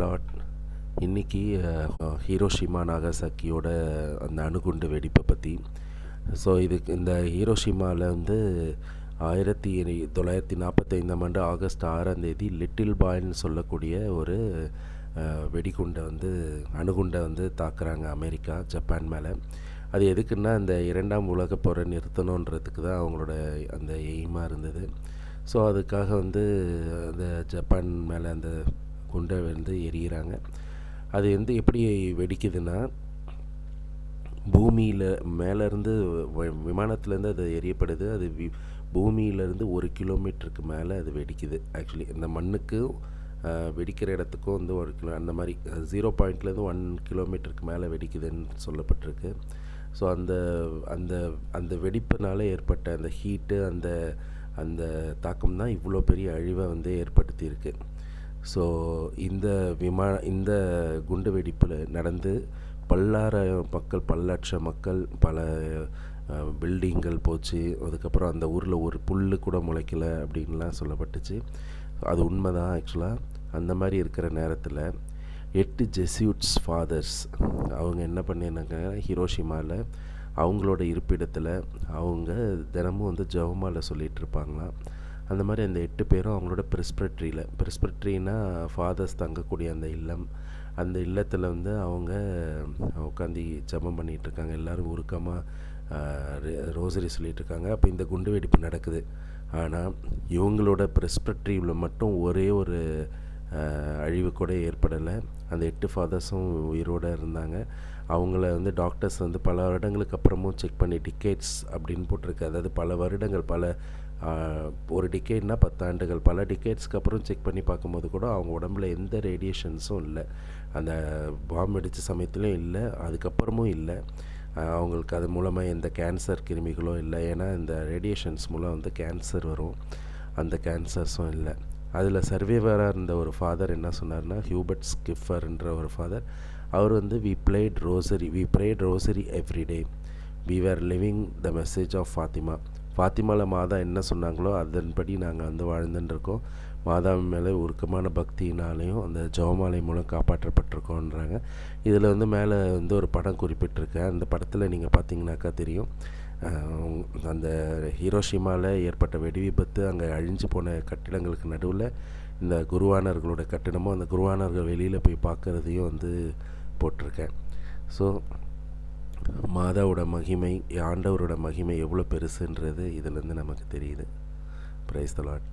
Lot இன்றைக்கி Hiroshima நாகசாக்கியோட அந்த அணுகுண்டு வெடிப்பை பற்றி ஸோ இதுக்கு இந்த ஹீரோஷிமாவில் வந்து ஆயிரத்தி தொள்ளாயிரத்தி நாற்பத்தைந்தாம் ஆண்டு ஆகஸ்ட் ஆறாம் தேதி லிட்டில் பாய்ன்னு சொல்லக்கூடிய ஒரு வெடிகுண்டை வந்து அணுகுண்டை வந்து தாக்குறாங்க அமெரிக்கா ஜப்பான் மேலே. அது எதுக்குன்னா அந்த இரண்டாம் உலக போரை நிறுத்தணுன்றதுக்கு தான் அவங்களோட அந்த எய்மாக இருந்தது. ஸோ அதுக்காக வந்து அந்த ஜப்பான் மேலே அந்த குண்டை வந்து எரியிறாங்க அது வந்து எப்படி வெடிக்குதுன்னா பூமியில் மேலேருந்து விமானத்துலேருந்து அது எரியப்படுது அது வி பூமியிலேருந்து ஒரு கிலோமீட்டருக்கு மேலே அது வெடிக்குது. ஆக்சுவலி இந்த மண்ணுக்கு வெடிக்கிற இடத்துக்கும் வந்து ஒரு கிலோ அந்த மாதிரி ஜீரோ பாயிண்ட்லேருந்து ஒன் கிலோமீட்டருக்கு மேலே வெடிக்குதுன்னு சொல்லப்பட்டிருக்கு. ஸோ அந்த அந்த அந்த வெடிப்புனால ஏற்பட்ட அந்த ஹீட்டு அந்த அந்த தாக்கம் தான் இவ்வளோ பெரிய அழிவை வந்து ஏற்படுத்தியிருக்கு. ஸோ இந்த விமான இந்த குண்டு வெடிப்பில் நடந்து பல்லாயிரம் மக்கள் பல மக்கள் பல பில்டிங்கள் போச்சு. அதுக்கப்புறம் அந்த ஊரில் ஒரு புல் கூட முளைக்கல அப்படின்லாம் சொல்லப்பட்டுச்சு. அது உண்மை தான் ஆக்சுவலாக அந்த மாதிரி இருக்கிற நேரத்தில் எட்டு ஜெஸ்யூட்ஸ் ஃபாதர்ஸ் அவங்க என்ன பண்ணியிருந்தாங்க ஹிரோஷிமாவில் அவங்களோட இருப்பிடத்தில் அவங்க தினமும் வந்து ஜவமால சொல்லிகிட்டு இருப்பாங்களாம். அந்த மாதிரி அந்த எட்டு பேரும் அவங்களோட ப்ரெஸ்பிரட்ரியில் ப்ரெஸ்பிரட்ரினா ஃபாதர்ஸ் தங்கக்கூடிய அந்த இல்லம். அந்த இல்லத்தில் வந்து அவங்க உட்காந்து ஜபம் பண்ணிகிட்டு இருக்காங்க. எல்லோரும் உருக்கமாக ரோசரி சொல்லிகிட்டு இருக்காங்க. அப்போ இந்த குண்டு வெடிப்பு நடக்குது. ஆனால் இவங்களோட ப்ரெஸ்பிரட்ரியில் மட்டும் ஒரே ஒரு அழிவு கூட ஏற்படலை. அந்த எட்டு ஃபாதர்ஸும் உயிரோடு இருந்தாங்க. அவங்கள வந்து டாக்டர்ஸ் வந்து பல வருடங்களுக்கு அப்புறமும் செக் பண்ணி டிக்கெட்ஸ் அப்படின்னு போட்டிருக்கு. அதாவது பல வருடங்கள் பல ஒரு டிக்கெட்னா பத்தாண்டுகள் பல டிக்கெட்ஸ்க்கு அப்புறம் செக் பண்ணி பார்க்கும்போது கூட அவங்க உடம்புல எந்த ரேடியேஷன்ஸும் இல்லை. அந்த பாம்பு அடித்த சமயத்துலையும் இல்லை அதுக்கப்புறமும் இல்லை. அவங்களுக்கு அது மூலமாக எந்த கேன்சர் கிருமிகளும் இல்லை. ஏன்னா இந்த ரேடியேஷன்ஸ் மூலம் வந்து கேன்சர் வரும். அந்த கேன்சர்ஸும் இல்லை. அதில் சர்வேவராக இருந்த ஒரு ஃபாதர் என்ன சொன்னார்னா ஹியூபர்ட் ஸ்கிஃபர்ன்ற ஒரு ஃபாதர் அவர் வந்து we prayed rosary we prayed rosary everyday we were living the message of Fatima ஃபாத்திமால மாதா என்ன சொன்னாங்களோ அதன்படி நாங்கள் வந்து வாழ்ந்துட்டுருக்கோம் மாதா மேலே உருக்கமான பக்தியினாலையும் அந்த ஜெபமாலை மூலம் காப்பாற்றப்பட்டிருக்கோன்றாங்க. இதில் வந்து மேலே வந்து ஒரு படம் குறிப்பிட்டிருக்கேன் அந்த படத்தில் நீங்கள் பார்த்தீங்கன்னாக்கா தெரியும். அந்த ஹீரோஷிமாவில் ஏற்பட்ட வெடி விபத்து அங்கே அழிஞ்சு போன கட்டிடங்களுக்கு நடுவில் இந்த குருவானர்களோட கட்டிடமும் அந்த குருவானர்கள் வெளியில் போய் பார்க்குறதையும் வந்து போட்டிருக்கேன். ஸோ மாதாவோட மகிமை ஆண்டவரோட மகிமை எவ்வளோ பெருசுன்றது இதிலேருந்து நமக்கு தெரியுது. பிரைஸ் தலாட்